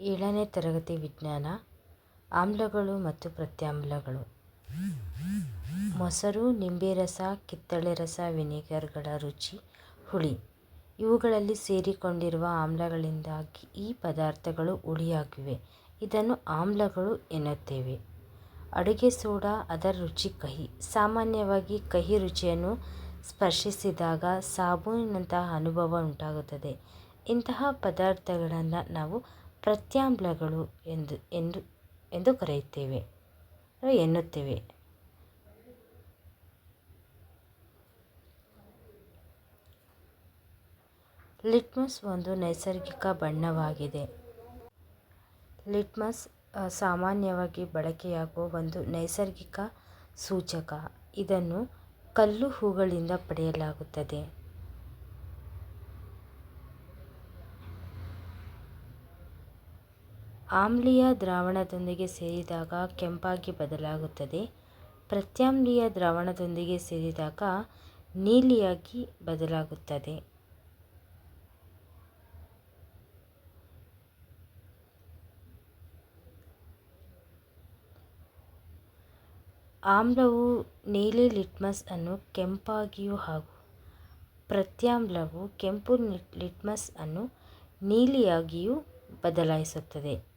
ಏಳನೇ ತರಗತಿ ವಿಜ್ಞಾನ, ಆಮ್ಲಗಳು ಮತ್ತು ಪ್ರತ್ಯಾಮ್ಲಗಳು. ಮೊಸರು ನಿಂಬೆ ರಸ ಕಿತ್ತಳೆ ರಸ ವಿನೆಗರ್ಗಳ ರುಚಿ, ಹುಳಿ. ಇವುಗಳಲ್ಲಿ ಸೇರಿಕೊಂಡಿರುವ ಆಮ್ಲಗಳಿಂದಾಗಿ ಈ ಪದಾರ್ಥಗಳು ಹುಳಿಯಾಗಿವೆ. ಇದನ್ನು ಆಮ್ಲಗಳು ಎನ್ನುತ್ತೇವೆ. ಅಡುಗೆ ಸೋಡಾ, ಅದರ ರುಚಿ ಕಹಿ. ಸಾಮಾನ್ಯವಾಗಿ ಕಹಿ ರುಚಿಯನ್ನು ಸ್ಪರ್ಶಿಸಿದಾಗ ಸಾಬೂನಿನಂತಹ ಅನುಭವ ಉಂಟಾಗುತ್ತದೆ. ಇಂತಹ ಪದಾರ್ಥಗಳನ್ನು ನಾವು ಪ್ರತ್ಯಾಮ್ಲಗಳು ಎಂದು ಎಂದು ಎಂದು ಕರೆಯುತ್ತೇವೆ ಎನ್ನುತ್ತೇವೆ. ಲಿಟ್ಮಸ್ ಒಂದು ನೈಸರ್ಗಿಕ ಬಣ್ಣವಾಗಿದೆ. ಲಿಟ್ಮಸ್ ಸಾಮಾನ್ಯವಾಗಿ ಬಳಕೆಯಾಗುವ ಒಂದು ನೈಸರ್ಗಿಕ ಸೂಚಕ. ಇದನ್ನು ಕಲ್ಲು ಹೂಗಳಿಂದ ಪಡೆಯಲಾಗುತ್ತದೆ. ಆಮ್ಲೀಯ ದ್ರಾವಣದೊಂದಿಗೆ ಸೇರಿದಾಗ ಕೆಂಪಾಗಿ ಬದಲಾಗುತ್ತದೆ. ಪ್ರತ್ಯಾಮ್ಲೀಯ ದ್ರಾವಣದೊಂದಿಗೆ ಸೇರಿದಾಗ ನೀಲಿಯಾಗಿ ಬದಲಾಗುತ್ತದೆ. ಆಮ್ಲವು ನೀಲಿ ಲಿಟ್ಮಸ್ ಅನ್ನು ಕೆಂಪಾಗಿಯೂ ಹಾಗೂ ಪ್ರತ್ಯಾಮ್ಲವು ಕೆಂಪು ಲಿಟ್ಮಸ್ ಅನ್ನು ನೀಲಿಯಾಗಿಯೂ ಬದಲಾಯಿಸುತ್ತದೆ.